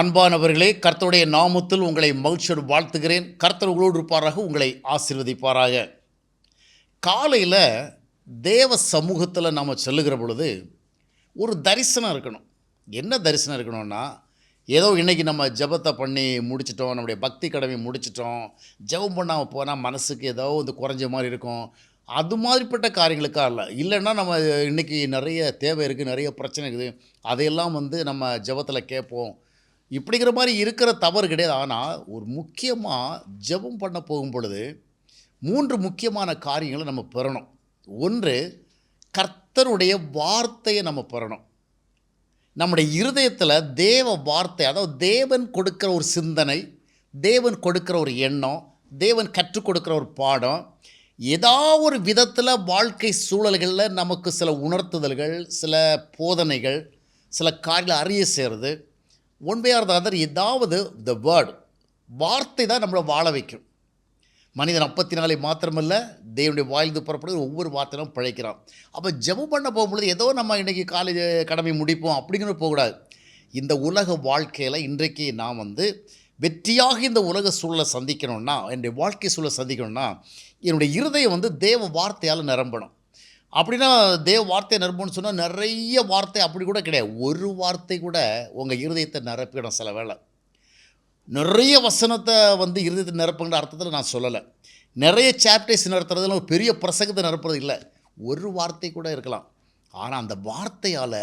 அன்பானவர்களே கர்த்தருடைய நாமத்தில் உங்களை மகிழ்ச்சியோடு வாழ்த்துகிறேன். கர்த்தர் உங்களோடு இருப்பாராக உங்களை ஆசீர்வதிப்பாராக. காலையில் தேவ சமூகத்தில் நம்ம செல்லுகிற பொழுது ஒரு தரிசனம் இருக்கணும். என்ன தரிசனம் இருக்கணும்னா ஏதோ இன்றைக்கி நம்ம ஜெபத்தை பண்ணி முடிச்சிட்டோம் நம்முடைய பக்தி கடமை முடிச்சிட்டோம் ஜெபம் பண்ணாமல் போனால் மனசுக்கு ஏதோ வந்து குறைஞ்ச மாதிரி இருக்கும். அது மாதிரிப்பட்ட காரியங்களுக்காக இல்லை. இல்லைன்னா நம்ம இன்றைக்கி நிறைய தேவை இருக்குது நிறைய பிரச்சனை இருக்குது. அதையெல்லாம் வந்து நம்ம ஜெபத்தில் கேட்போம். இப்படிங்கிற மாதிரி இருக்கிற தவறு கிடையாது. ஆனால் ஒரு முக்கியமாக ஜெபம் பண்ண போகும் பொழுது மூன்று முக்கியமான காரியங்களை நம்ம பெறணும். ஒன்று கர்த்தருடைய வார்த்தையை நம்ம பெறணும். நம்முடைய இருதயத்தில் தேவ வார்த்தை அதாவது தேவன் கொடுக்குற ஒரு சிந்தனை தேவன் கொடுக்குற ஒரு எண்ணம் தேவன் கற்றுக் கொடுக்குற ஒரு பாடம் ஏதாவது ஒரு விதத்தில் வாழ்க்கை சூழல்களில் நமக்கு சில உணர்த்துதல்கள் சில போதனைகள் சில காரியங்களை அறிய சேருது one by or the other ஏதாவது த வேர்டு வார்த்தை தான் நம்மளை வாழ வைக்கும். மனிதன் அப்பத்தி நாளை மாத்திரமல்ல தேவனுடைய வாயிலிருந்து புறப்படுகிற ஒவ்வொரு வார்த்தையும் பிழைக்கிறான். அப்போ ஜெபம் பண்ண போகும்பொழுது ஏதோ நம்ம இன்றைக்கி காலேஜ் கடமை முடிப்போம் அப்படிங்கிற போகக்கூடாது. இந்த உலக வாழ்க்கையில் இன்றைக்கு நான் வந்து வெற்றியாக இந்த உலக சூழலை சந்திக்கணும்னா என்னுடைய வாழ்க்கை சூழலை சந்திக்கணும்னா என்னுடைய இருதயம் வந்து தேவ வார்த்தையால் நிரம்பணும். அப்படின்னா தேவ வார்த்தை நிரம்புன்னு சொன்னால் நிறைய வார்த்தை அப்படி கூட கிடையாது. ஒரு வார்த்தை கூட உங்கள் இருதயத்தை நிரப்பிடும் சில வேலை நிறைய வசனத்தை வந்து இருதயத்தை நிரப்புங்கிற அர்த்தத்தில் நான் சொல்லலை. நிறைய சாப்டர்ஸ் நடத்துறதுல ஒரு பெரிய பிரசங்கத்தை நிரப்புறது இல்லை. ஒரு வார்த்தை கூட இருக்கலாம். ஆனால் அந்த வார்த்தையால்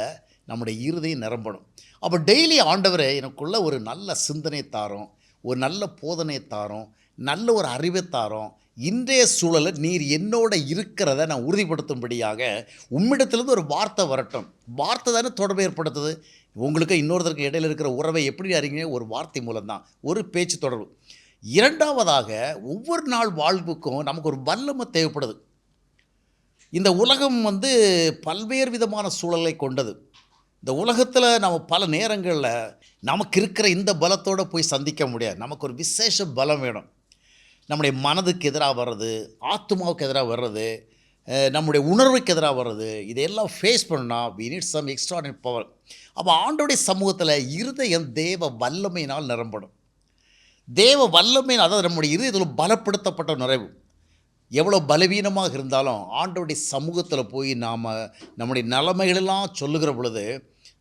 நம்முடைய இருதயம் நிரம்பணும். அப்போ டெய்லி ஆண்டவர் எனக்குள்ளே ஒரு நல்ல சிந்தனை தாரோம் ஒரு நல்ல போதனை தாரோம் நல்ல ஒரு அறிவை தாரோம் இன்றைய சூழலில் நீர் என்னோட இருக்கிறத நான் உறுதிப்படுத்தும்படியாக உம்மிடத்துலேருந்து ஒரு வார்த்தை வரட்டும். வார்த்தை தானே தொடர்பு ஏற்படுத்துது. உங்களுக்கு இன்னொருத்தருக்கு இடையில இருக்கிற உறவை எப்படி அறிங்க ஒரு வார்த்தை மூலம்தான். ஒரு பேச்சு தொடர்பு. இரண்டாவதாக ஒவ்வொரு நாள் வாழ்வுக்கும் நமக்கு ஒரு வல்லமை தேவைப்படுது. இந்த உலகம் வந்து பல்வேறு விதமான சூழலை கொண்டது. இந்த உலகத்தில் நம்ம பல நேரங்களில் நமக்கு இருக்கிற இந்த பலத்தோடு போய் சந்திக்க முடியாது. நமக்கு ஒரு விசேஷ பலம் வேணும். நம்முடைய மனதுக்கு எதிராக வர்றது ஆத்மாவுக்கு எதிராக வர்றது நம்முடைய உணர்வுக்கு எதிராக வர்றது இதையெல்லாம் ஃபேஸ் பண்ணால் we need some extraordinary power அப்போ ஆண்டோடைய சமூகத்தில் இருதயம் தேவ வல்லமையினால் நிரம்படும் தேவ வல்லமையின் அதாவது நம்முடைய இருதயத்தில் பலப்படுத்தப்பட்ட நிறைவு. எவ்வளோ பலவீனமாக இருந்தாலும் ஆண்டோடைய சமூகத்தில் போய் நாம் நம்முடைய நிலைமைகளெல்லாம் சொல்லுகிற பொழுது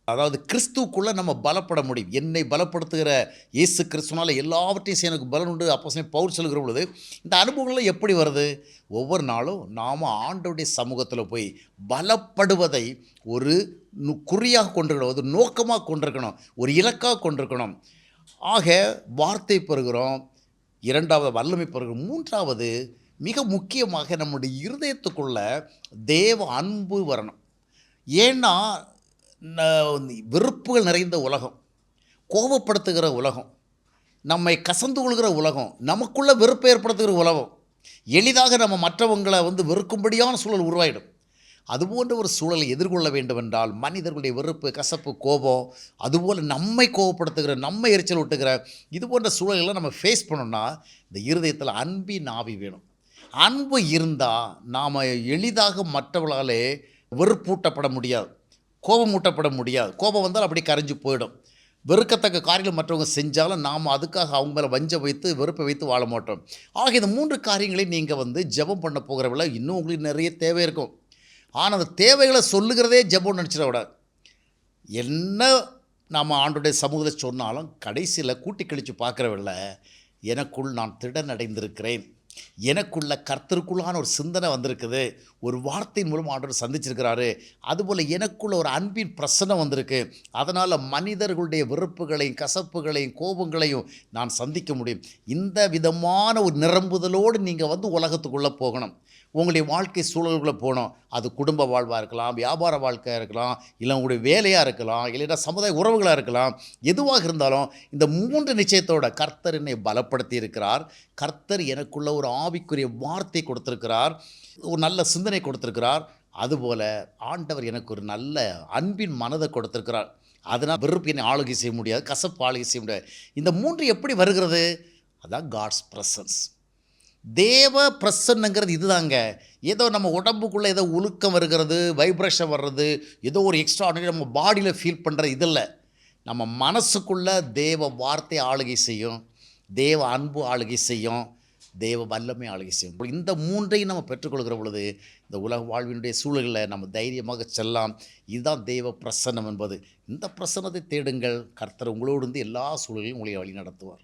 அதாவது கிறிஸ்துவுக்குள்ளே நம்ம பலப்பட முடியும். என்னை பலப்படுத்துகிற இயேசு கிறிஸ்துனால எல்லாவற்றையும் எனக்கு பலன் உண்டு. அப்போ பவுல் சொல்கிற பொழுது இந்த அனுபவங்கள்லாம் எப்படி வருது? ஒவ்வொரு நாளும் நாம் ஆண்டோடைய சமூகத்தில் போய் பலப்படுவதை ஒரு நு- குறியாக கொண்டிருக்கணும். ஒரு நோக்கமாக கொண்டிருக்கணும். ஒரு இலக்காக கொண்டிருக்கணும். ஆக வார்த்தை பெறுகிறோம். இரண்டாவது வல்லமை பெறுகிறோம். மூன்றாவது மிக முக்கியமாக நம்முடைய இருதயத்துக்குள்ள தேவ அன்பு வரணும். ஏன்னா வெறுப்புகள் நிறைந்த உலகம் கோபப்படுத்துகிற உலகம் நம்மை கசந்து கொள்கிற உலகம் நமக்குள்ளே வெறுப்பை ஏற்படுத்துகிற உலகம் எளிதாக நம்ம மற்றவங்களை வந்து வெறுக்கும்படியான சூழல் உருவாயிடும். அதுபோன்ற ஒரு சூழலை எதிர்கொள்ள வேண்டுமென்றால் மனிதர்களுடைய வெறுப்பு கசப்பு கோபம் அதுபோல் நம்மை கோபப்படுத்துகிற நம்மை எரிச்சல் ஒட்டுகிற இது போன்ற சூழல்களை நம்ம ஃபேஸ் பண்ணோம்னா இந்த இருதயத்தில் அன்பின் ஆவி வேணும். அன்பு இருந்தால் நாம் எளிதாக மற்றவர்களாலே வெறுப்பூட்டப்பட முடியாது. கோபமூட்டப்பட முடியாது. கோபம் வந்தால் அப்படி கரைஞ்சு போயிடும். வெறுக்கத்தக்க காரியங்கள் மற்றவங்க செஞ்சாலும் நாம் அதுக்காக அவங்க மேலே வஞ்ச வைத்து வெறுப்பை வைத்து வாழ மாட்டோம். ஆக இந்த மூன்று காரியங்களையும் நீங்கள் வந்து ஜெபம் பண்ண போகிறவங்கள இன்னும் உங்களுக்கு நிறைய தேவை இருக்கும். ஆனால் அந்த தேவைகளை சொல்லுகிறதே ஜெபம் நினச்சிடக்கூடாது என்ன நாம் ஆண்டுடைய சமூகத்தை சொன்னாலும் கடைசியில் கூட்டி கழித்து பார்க்குறவில்ல எனக்குள் நான் திடன் அடைந்திருக்கிறேன் எனக்குள்ள கர்த்தருக்குள்ளான ஒரு சிந்தனை வந்திருக்குது. ஒரு வார்த்தையின் மூலம் ஆண்டவர் சந்திச்சிருக்கிறாரு. அதுபோல் எனக்குள்ள ஒரு அன்பின் பிரசனம் வந்திருக்கு. அதனால் மனிதர்களுடைய வெறுப்புகளையும் கசப்புகளையும் கோபங்களையும் நான் சந்திக்க முடியும். இந்த விதமான ஒரு நிரம்புதலோடு நீங்கள் வந்து உலகத்துக்குள்ளே போகணும். உங்களுடைய வாழ்க்கை சூழலுக்குள்ளே போகணும். அது குடும்ப வாழ்வாக இருக்கலாம் வியாபார வாழ்க்கையாக இருக்கலாம் இல்லை உங்களுடைய வேலையாக இருக்கலாம் இல்லைன்னா சமுதாய உறவுகளாக இருக்கலாம். எதுவாக இருந்தாலும் இந்த மூன்று நிச்சயத்தோட கர்த்தர் என்னை பலப்படுத்தி இருக்கிறார் கர்த்தர் எனக்குள்ள ஒரு ஆவிக்குரிய வார்த்தை கொடுத்துருக்கிறார் ஒரு நல்ல சிந்தனை கொடுத்துருக்கிறார். அதுபோல் ஆண்டவர் எனக்கு ஒரு நல்ல அன்பின் மனதை கொடுத்துருக்கிறார். அதனால் வெறுப்பு என்னை ஆளுகை செய்ய முடியாது கசப்பு ஆளுகை செய்ய முடியாது. இந்த மூன்று எப்படி வருகிறது? அதான் காட்ஸ் ப்ரெசன்ஸ் தேவ பிரசன்னுங்கிறது இதுதாங்க. ஏதோ நம்ம உடம்புக்குள்ளே ஏதோ உழுக்கம் வருகிறது வைப்ரேஷன் வர்றது ஏதோ ஒரு எக்ஸ்ட்ரா நம்ம பாடியில் ஃபீல் பண்ணுறது இதில் நம்ம மனசுக்குள்ளே தேவ வார்த்தை ஆளுகை செய்யும் தேவ அன்பு ஆளுகை செய்யும் தேவ வல்லமை ஆளுகை செய்யும் இந்த மூன்றையும் நம்ம பெற்றுக்கொள்கிற பொழுது இந்த உலக வாழ்வினுடைய சூழலில் நம்ம தைரியமாக செல்லாம் இதுதான் தெய்வ பிரசன்னம் என்பது. இந்த பிரசன்னத்தை தேடுங்கள். கர்த்தர் உங்களோடு இருந்து எல்லா சூழலையும் உங்களை வழி நடத்துவார்.